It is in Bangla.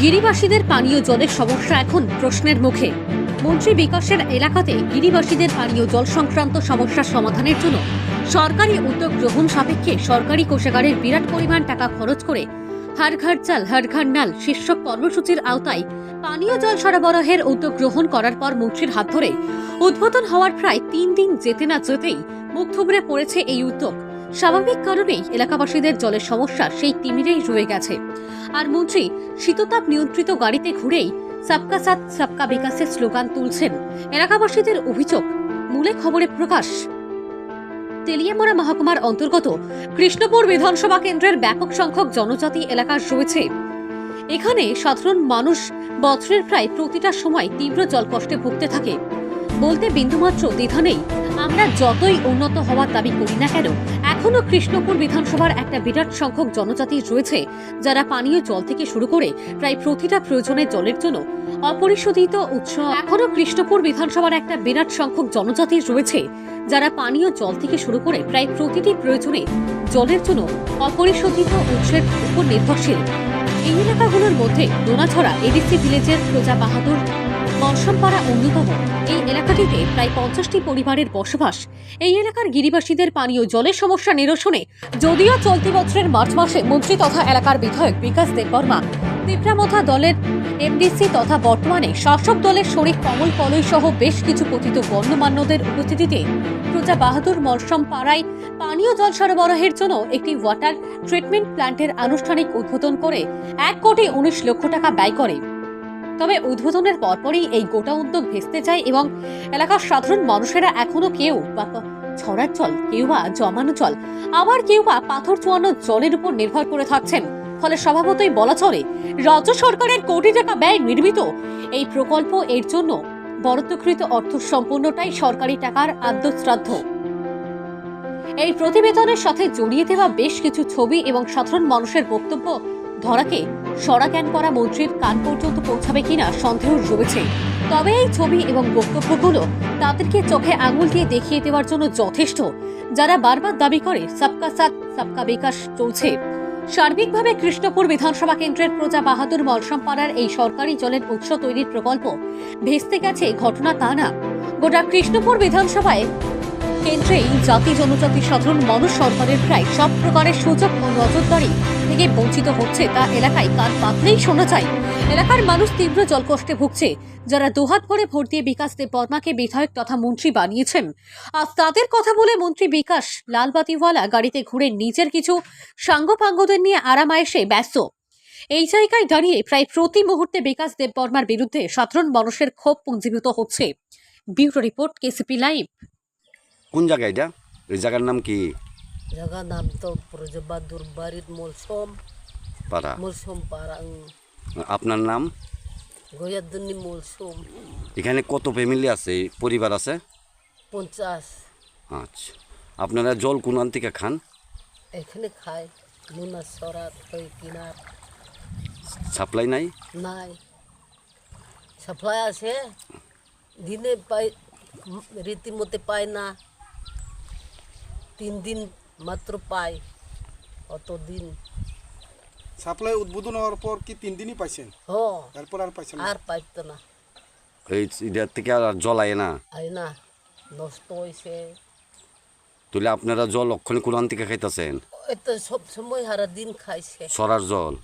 গিরিবাসীদের পানীয় জলের সমস্যা এখন প্রশ্নের মুখে। মন্ত্রী বিকাশের এলাকাতে গিরিবাসীদের পানীয় জল সংক্রান্ত সমস্যার সমাধানের জন্য সরকারি উদ্যোগ গ্রহণ সাপেক্ষে সরকারি কোষাগারের বিরাট পরিমাণ টাকা খরচ করে হর ঘর জল হর ঘর নল শীর্ষক কর্মসূচির আওতায় পানীয় জল সরবরাহের উদ্যোগ গ্রহণ করার পর মন্ত্রীর হাত ধরে উদ্বোধন হওয়ার প্রায় তিন দিন যেতে না যেতেই মুখ থুবড়ে পড়েছে এই উদ্যোগ। স্বাভাবিক কারণেই এলাকাবাসীদের জলের সমস্যা সেই তিমিরেই রয়ে গেছে। আর মন্ত্রী, শীততাপ নিয়ন্ত্রিত গাড়িতে ঘুরেই সবকা সাথ, সবকা বিকাশের স্লোগান তুলছেন এলাকাবাসীদের অভিযোগ। মূলে খবরে প্রকাশ। তেলিয়ামোড়া মহকুমার অন্তর্গত কৃষ্ণপুর বিধানসভা কেন্দ্রের ব্যাপক সংখ্যক জনজাতি এলাকা রয়েছে। এখানে সাধারণ মানুষ বছরের প্রায় প্রতিটা সময় তীব্র জলকষ্টে ভুগতে থাকে। বলতে বিন্দুমাত্র দ্বিধা নেই, আমরা যতই উন্নত হওয়ার দাবি করি না কেন এখনও কৃষ্ণপুর বিধানসভার একটা বিরাট সংখ্যক জনজাতি রয়েছে যারা পানীয় জল থেকে শুরু করে প্রায় প্রতিটা প্রয়োজনে জলের জন্য অপরিশোধিত উৎস। এখনও কৃষ্ণপুর বিধানসভার একটা বিরাট সংখ্যক জনজাতি রয়েছে যারা পানীয় জল থেকে শুরু করে প্রায় প্রতিটি প্রয়োজনে জলের জন্য অপরিশোধিত উৎসের উপর নির্ভরশীল। এই এলাকাগুলোর মধ্যে দোনাছড়া এডিসি ভিলেজের প্রজা বাহাদুর মনসমপাড়া অন্যতম এই এলাকাটিতে প্রায় পঞ্চাশটি পরিবারের বসবাস। এই এলাকার গিরিবাসীদের পানীয় জলের সমস্যা নিরসনে যদিও চলতি বছরের মার্চ মাসে মন্ত্রী তথা এলাকার বিধায়ক বিকাশ দেববর্মা তিপ্রামথা দলের এমডিসি তথা বর্তমানে শাসক দলের শরীর কমল কলই সহ বেশ কিছু কথিত গণ্যমান্যদের উপস্থিতিতে প্রজা বাহাদুর মরসম পাড়ায় পানীয় জল সরবরাহের জন্য একটি ওয়াটার ট্রিটমেন্ট প্ল্যান্টের আনুষ্ঠানিক উদ্বোধন করে এক কোটি উনিশ লক্ষ টাকা ব্যয় করে। তবে উদ্বোধনের পরপরই এই গোটা উদ্যোগ ভেস্তে যায় এবং এলাকার সাধারণ মানুষেরা এখনও কেউ ছড়ার জল, কেউ বা জমানো জল, আবার কেউ বা পাথর চুয়ানো জলের উপর নির্ভর করে থাকছেন। ফলে স্বভাবতই বলা চলে, রাজ্য সরকারের কোটি টাকা ব্যয় নির্মিত এই প্রকল্প এর জন্য বরাদ্দকৃত অর্থ সম্পূর্ণটাই সরকারি টাকার আদ্যশ্রাদ্ধ। এই প্রতিবেদনের সাথে জড়িয়ে দেওয়া বেশ কিছু ছবি এবং সাধারণ মানুষের বক্তব্য ধরাকে সরা জ্ঞান করা মন্ত্রীর কান পর্যন্ত পৌঁছাবে কিনা সন্দেহ রয়েছে তবে এই ছবি এবং বক্তব্যগুলো তাদেরকে চোখে আঙুল দিয়ে দেখিয়ে দেওয়ার জন্য যথেষ্ট। যারা বারবার দাবি করে, সবকা সাথ, সবকা বিকাশ চলছে। সার্বিকভাবে কৃষ্ণপুর বিধানসভা কেন্দ্রের প্রজা বাহাদুর মলসামপাড়ার এই সরকারি জলের উৎস তৈরির প্রকল্প ভেস্তে গেছে ঘটনা তা না। গোটা কৃষ্ণপুর বিধানসভায় কেন্দ্রেই জাতি জনজাতি সাধারণ মানুষ সরকারের প্রায় সব প্রকারের সুযোগ ও নজরদারি থেকে বঞ্চিত হচ্ছে তা এলাকায় কান পাতলেই শোনা যায়। এলাকার মানুষ তীব্র জলকষ্টে ভুগছে। যারা দুহাত ভরে ভোট দিয়ে বিকাশ দেব বর্মাকে বিধায়ক তথা মন্ত্রী বানিয়েছেন। আর তাদের কথা বলে মন্ত্রী বিকাশ লালবাতিওয়ালা গাড়িতে ঘুরে নিজের কিছু সাঙ্গপাঙ্গদের নিয়ে আরামায়েশে ব্যস্ত। এই জায়গায় দাঁড়িয়ে প্রায় প্রতি মুহূর্তে বিকাশ দেব বর্মার বিরুদ্ধে সাধারণ মানুষের ক্ষোভ পুঞ্জীভূত হচ্ছে। Bureau report KCP live. কোন জায়গা এটা? এই জায়গার নাম কি? Jaga nam to Projabadur Barit Molsom পাড়া। Molsom parang আপনার নাম? Goyaduni Molsom এখানে কত ফ্যামিলি আছে? পরিবার আছে? পঞ্চাশ। আচ্ছা। আপনারা জল কোন থেকে খান? এখানে খায় নুনা সরাত হয়ে কিনার সাপ্লাই নাই? নাই। সাপ্লাই আছে। দিনে পাই রীতিমতে পায় না। তিন দিন মাত্র পায় অত দিন সাপ্লাই উদ্বোধন হওয়ার পর কি তিন দিনই পাইছেন? হ। তারপর আর পাইছেন আর পাইতো না। এই এটার থেকে আর জল আয় না? আয় না নষ্ট হয়েছে তাহলে আপনারা জল অক্ষণে কোরআন থেকে খাইতেছেন? সব সময় হারা দিন খাইছে। সরার জল?